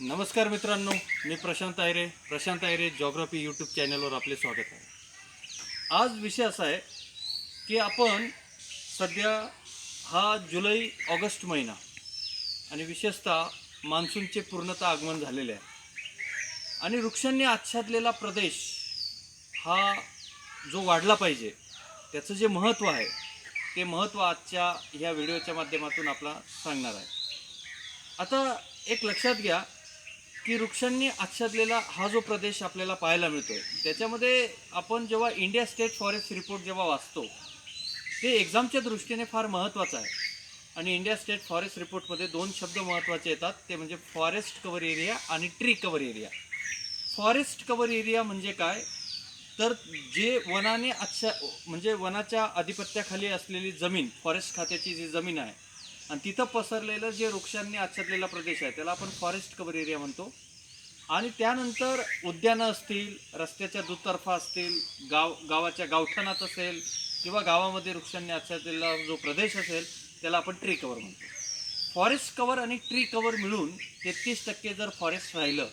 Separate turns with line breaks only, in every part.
नमस्कार मित्रांनो मी प्रशांत आयरे प्रशांत आयरे जॉग्राफी यूट्यूब चॅनलवर आपले स्वागत आहे. आज विषय असा आहे की आपण सध्या हा जुलै ऑगस्ट महिना आणि विशेषतः मान्सूनचे पूर्णतः आगमन झालेले आहे. आणि वृक्षांनी आच्छादलेला प्रदेश हा जो वाढला पाहिजे त्याचं जे महत्त्व आहे ते महत्त्व आजच्या ह्या व्हिडिओच्या माध्यमातून आपला सांगणार आहे. आता एक लक्षात घ्या की वृक्षांनी आच्छादलेला हा जो प्रदेश आपल्याला पाहायला मिळतो त्याच्यामध्ये आपण जेव्हा इंडिया स्टेट फॉरेस्ट रिपोर्ट जेव्हा वाचतो ते एक्झामच्या दृष्टीने फार महत्त्वाचं आहे. आणि इंडिया स्टेट फॉरेस्ट रिपोर्टमध्ये दोन शब्द महत्त्वाचे येतात ते म्हणजे फॉरेस्ट कव्हर एरिया आणि tree cover area. Forest cover area म्हणजे काय? तर जे वनाने आच्छा म्हणजे वनाच्या अधिपत्याखाली असलेली जमीन फॉरेस्ट खात्याची जी जमीन आहे आणि तिथं पसरलेलं जे वृक्षांनी आच्छादलेला प्रदेश आहे त्याला आपण फॉरेस्ट कवर एरिया म्हणतो. आणि त्यानंतर उद्यानं असतील रस्त्याच्या दुतर्फा असतील गाव गावाच्या गावठाणात असेल किंवा गावामध्ये वृक्षांनी आच्छादलेला जो प्रदेश असेल त्याला आपण ट्री कवर म्हणतो. फॉरेस्ट कवर आणि ट्री कवर मिळून तेहतीस टक्के जर फॉरेस्ट राहिलं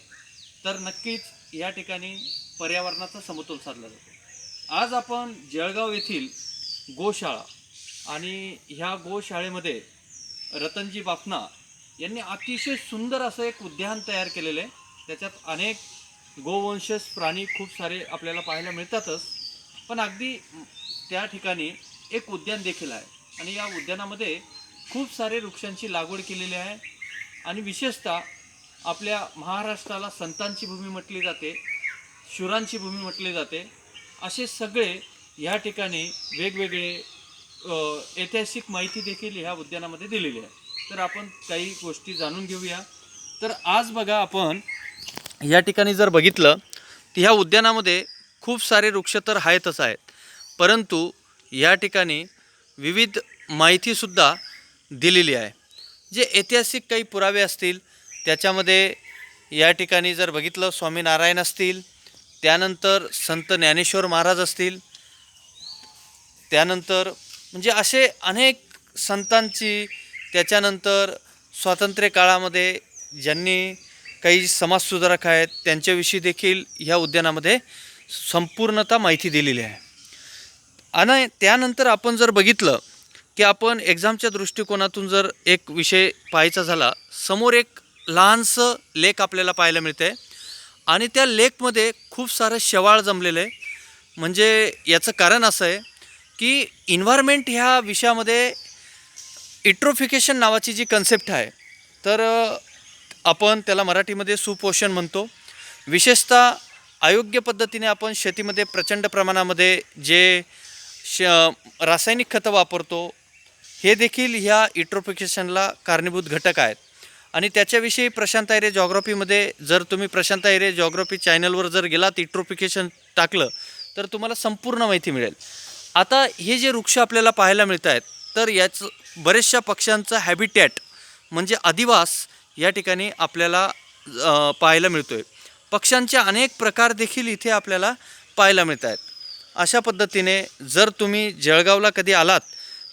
तर नक्कीच या ठिकाणी पर्यावरणाचा समतोल साधला जातो. आज आपण जळगाव येथील गोशाळा आणि ह्या गोशाळेमध्ये रतनजी बाफना यांनी अतिशय सुंदर असं एक उद्यान तयार केलेलं आहे. त्याच्यात अनेक गोवंशज प्राणी खूप सारे आपल्याला पाहायला मिळतातच. पण अगदी त्या ठिकाणी एक उद्यान देखील आहे. आणि या उद्यानामध्ये खूप सारे वृक्षांची लागवड केलेली आहे. आणि विशेषतः आपल्या महाराष्ट्राला संतांची भूमी म्हटली जाते शुरांची भूमी म्हटली जाते. असे सगळे या ठिकाणी वेगवेगळे ऐतिहासिक माहिती देखील ह्या उद्यानामध्ये दिलेली आहे. तर आपण काही गोष्टी जाणून घेऊया. तर आज बघा आपण या ठिकाणी जर बघितलं तर ह्या उद्यानामध्ये खूप सारे वृक्ष तर आहेतच आहेत. परंतु या ठिकाणी विविध माहितीसुद्धा दिलेली आहे. जे ऐतिहासिक काही पुरावे असतील त्याच्यामध्ये या ठिकाणी जर बघितलं स्वामीनारायण असतील त्यानंतर संत ज्ञानेश्वर महाराज असतील त्यानंतर म्हणजे असे अनेक संतांची त्याच्यानंतर स्वातंत्र्य काळामध्ये ज्यांनी काही समाजसुधारक आहेत त्यांच्याविषयी देखील ह्या उद्यानामध्ये संपूर्णता माहिती दिलेली आहे. आणि त्यानंतर आपण जर बघितलं की आपण एक्झामच्या दृष्टिकोनातून जर एक विषय पाहायचा झाला समोर एक लहानसं लेख आपल्याला पाहायला मिळते आणि त्या लेखमध्ये खूप सारं शेवाळ जमलेलं आहे. म्हणजे याचं कारण असं आहे की इन्व्हायरमेंट ह्या विषयामध्ये इट्रोफिकेशन नावाची जी कन्सेप्ट आहे तर आपण त्याला मराठीमध्ये सुपोषण म्हणतो. विशेषतः अयोग्य पद्धतीने आपण शेतीमध्ये प्रचंड प्रमाणामध्ये जे श रासायनिक खतं वापरतो हे देखील ह्या इट्रोफिकेशनला कारणीभूत घटक आहेत. आणि त्याच्याविषयी प्रशांत आयरे जॉग्रॉफीमध्ये जर तुम्ही प्रशांत आयरे जॉग्रॉफी चॅनलवर जर गेलात इट्रोफिकेशन टाकलं तर तुम्हाला संपूर्ण माहिती मिळेल. आता हे जे वृक्ष आपल्याला पाहायला मिळत आहेत तर याचं बरेचशा पक्ष्यांचा हॅबिटॅट म्हणजे अधिवास या ठिकाणी आपल्याला पाहायला मिळतो आहे पक्ष्यांचे अनेक प्रकार देखील इथे आपल्याला पाहायला मिळत आहेत अशा पद्धतीने जर तुम्ही जळगावला कधी आलात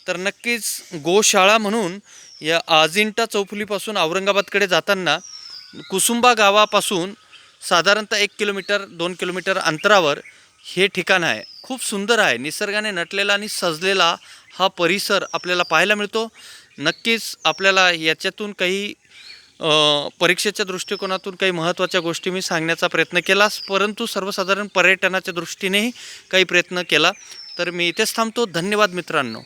तर नक्कीच गोशाळा म्हणून या अजिंठा चौफुलीपासून औरंगाबादकडे जाताना कुसुंबा गावापासून साधारणतः एक किलोमीटर दोन किलोमीटर अंतरावर हे ठिकाण आहे. खूप सुंदर आहे. निसर्गाने नटलेला आणि सजलेला हा परिसर आपल्याला पाहायला मिळतो. नक्कीच आपल्याला याच्यातून काही परीक्षेच्या दृष्टिकोनातून काही महत्त्वाच्या गोष्टी मी सांगण्याचा प्रयत्न केलाच परंतु सर्वसाधारण पर्यटनाच्या दृष्टीनेही काही प्रयत्न केला. तर मी इथेच थांबतो. धन्यवाद मित्रांनो.